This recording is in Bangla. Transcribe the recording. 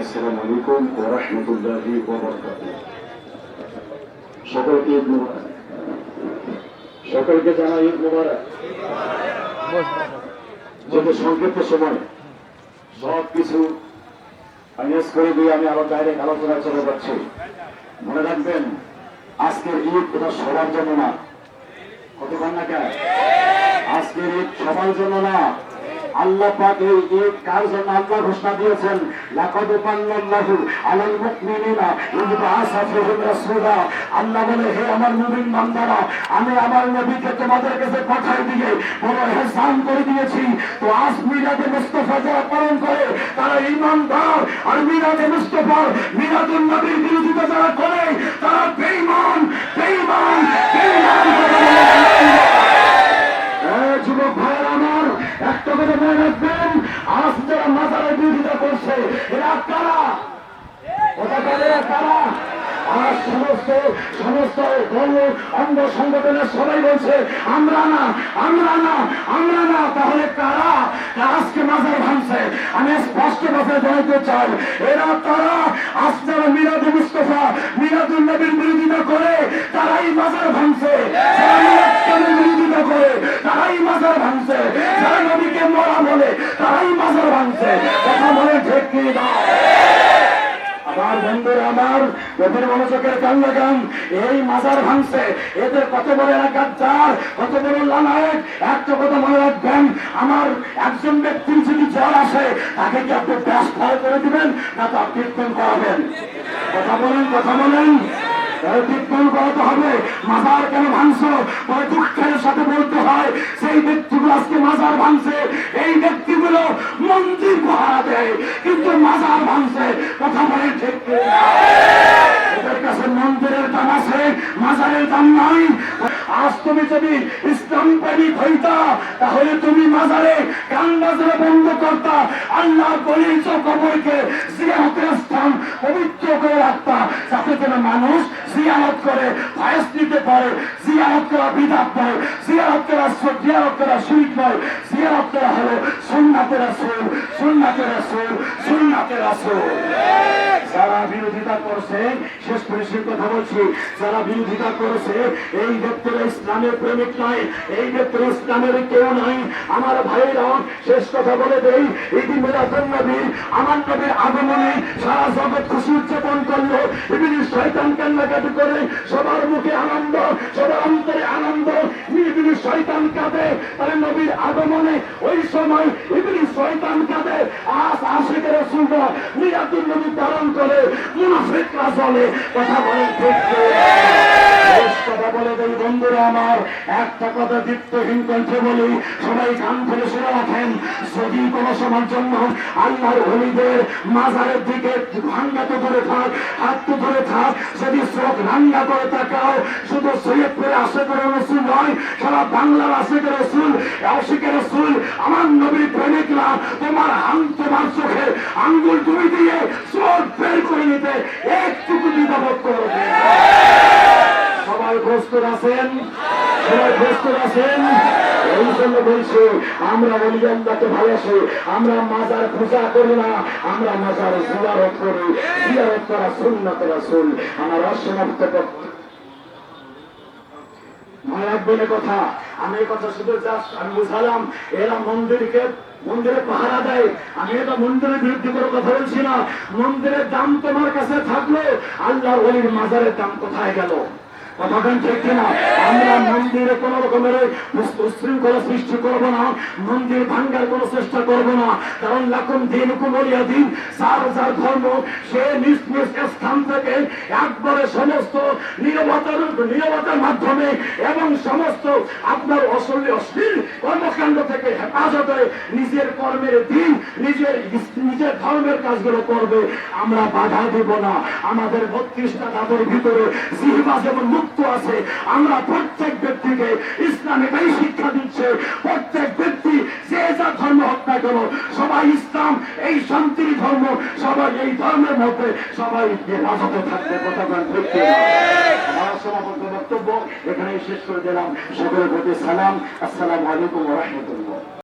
আসসালামু আলাইকুম ওয়া রাহমাতুল্লাহি ওয়া বারাকাতুহু। সকলকে ঈদ মুবারক। সকলকে জানাই ঈদ মুবারক। যত সংক্ষিপ্ত সময়, সব কিছু ফাইন্যান্স করে দিয়ে আমি আবার ডাইরেক্ট আলোচনায় চলে যাচ্ছি। মনে রাখবেন, আজকের ঈদ এটা সবার জন্য না। কত না আজকের ঈদ সবার জন্য না। আল্লাহ এই কার আল্লাহ ঘোষণা দিয়েছেন? আলাল মুমিনিনা রাসূলা। আল্লাহ বলে, হে আমার মুমিন বান্দারা, আমি আমার নবীকে তোমাদের কাছে পাঠিয়ে দিয়ে বড় ইহসান করে দিয়েছি। তো আজ মিলাদে মুস্তাফা যারা পালন করে, তারা ঈমানদার। আর মিলাদে মুস্তাফা, মিলাদুন নবীর বিরোধিতা যারা করে, তারা বেঈমান বেঈমান বেঈমান হ্যাঁ, যুবক ভাইয়ের আমার একটা কথা মনে রাখবেন আজ যারা মাজারের বিরোধিতা করছে এরা কারা কথা বলে এরা কারা আর সমস্ত সমস্ত ধর্ম অঙ্গ সংগঠনের সবাই বলছে, আমরা না আমরা না আমরা না। তাহলে কারা? আজকে মাজার ভাঙছে? আমি স্পষ্ট ভাবে জানাতে চাই, এরা তারা আজ যারা মিরাদে মুস্তফা মিরাদুল নবীর বিরোধিতা করে, তারাই মাজার ভাঙছে। বিরোধিতা করে, তারাই মাজার ভাঙছে। যারা নবীকে মরা বলে, তারাই মাজার ভাঙছে। কথা বলে ঠিক কি না আমার আমার মনোযোগের গান লাগান। এই মাজার ভাঙছে। এদের কত বড় এলাকার চার কত বড় একটা কথা মনে রাখবেন, আমার একজন ব্যক্তির যদি জ্বর আসে, তাকে কি আপনি ব্যাস ফল করে দিবেন, না তো কীর্তন করাবেন? কথা বলেন কথা বলেন। মাজার ভাঙছে? এই ব্যক্তিগুলো মন্দির পাহারা দেয়, কিন্তু মাজার ভাঙছে কথা বলে ঠিক কি না? এদের কাছে মন্দিরের দাম আছে মাজারের দাম নাই আজ তুমি যদি ইসলাম প্রেমিক হইতা তাহলে তুমি মাজারে গান বাজারে বন্ধ করতা, আল্লাহ গলির কবরকে জিয়ারতের স্থান পবিত্র করে রাখতা, যাতে করে মানুষ জিয়ারত করে ফায়স নিতে পারে, জিয়ারত করা বিদাত নয়, জিয়ারত করা জিয়ারত করা সুইট নয়, জিয়ারত করা হলো সুন্নাতের রাসূল সুন্নাতের রাসূল সুন্নাতের রাসূল। যারা বিরোধিতা করছে, শেষ করে সে কথা বলছি, যারা বিরোধিতা করেছে, এই ব্যক্তিরা ইসলামের প্রেমিক নয়, এই ব্যক্তিরা ইসলামের কেউ নাই আমার ভাইরা শেষ কথা বলে দেই। ইদি মিলাদুন নবী আমার নবীর আগমনে সারা জগৎ খুশি উদযাপন করল। শয়তান কান্নাকাটি করে সবার মুখে আনন্দ, সবার অন্তরে আনন্দ। শয়তান কাঁদে, তাহলে নবীর আগমনে ওই সময় ইবিনি শয়তান কাঁদে। আজ আশিকের সুন্দর মিরাতুল নবী পালন করে, মুনাফিকরা চলে কথা বলেন ঠিক ঠিক। শেষ কথা বলে দেই বন্ধুরা আমার, একটা কথা দীপ্তহীন কণ্ঠে বলি, সবাই কান ধরে শুনে রাখেন, যদি কোন সময়ের জন্য আল্লাহর হলিদের মাজারের দিকে ভাঙ্গা তো ধরে থাক, হাত তো ধরে থাক, যদি চোখ ভাঙ্গা করে তাকাও, শুধু সৈয়দপুরে আশেকের রসুল নয়, সারা বাংলার আশেকের রসুল আশেকের রসুল, আমার নবীর প্রেমিকরা, তোমার আং তোমার চোখে আঙ্গুল তুমি দিয়ে চোখ বের করে নিতে, একটুকু সবাই প্রস্তুত আছেন? সবাই প্রস্তুত আছেন? এই জন্য বলছি, আমরা ভালোবাসি, আমরা মাজার পূজা করি না, আমরা মাজার জিয়ারত করি। জিয়ারত করা আমার অসমাপ্ত মনে রাখবেন কথা, আমি কথা শুধু আমি বুঝালাম, এরা মন্দিরকে, মন্দিরে পাহারা দেয়। আমি এটা মন্দিরের বিরুদ্ধে কোনো কথা বলছি না। মন্দিরের দাম তোমার কাছে থাকল, আল্লাহর ওলির মাজারের দাম কোথায় গেল? ঠিক কিনা? আমরা মন্দিরে কোন রকমের উশৃঙ্খলা সৃষ্টি করব না, মন্দির ভাঙ্গার চেষ্টা করব না। কারণ দিন, কুমরিয়া দিন ধর্ম, সে নিজ নিজ স্থান থেকে একবারে সমস্ত নিরবতার নিরবতার মাধ্যমে এবং সমস্ত আপনার অশ্লীল অশ্লীল কর্মকাণ্ড থেকে হেফাজতে নিজের কর্মের দিন, নিজের নিজের ধর্মের কাজগুলো করবে। আমরা বাধা দেব না। আমাদের বত্রিশটা দাদর ভিতরে যেমন মুক্ত আছে। আমরা প্রত্যেক ব্যক্তিকে ইসলাম এটাই শিক্ষা দিচ্ছে। প্রত্যেক ব্যক্তি যে যা ধর্ম হত্যা করো সবাই ইসলাম, এই শান্তির ধর্ম, সবাই এই ধর্মের মধ্যে সবাই হেফাজতে থাকবে। কথা বলেন, ঠিক কি না? আমার সমাপন বক্তব্য এখানেই শেষ করে দিলাম। সকলের প্রতি সালাম। আসসালামু আলাইকুম রহমতুল্লাহ।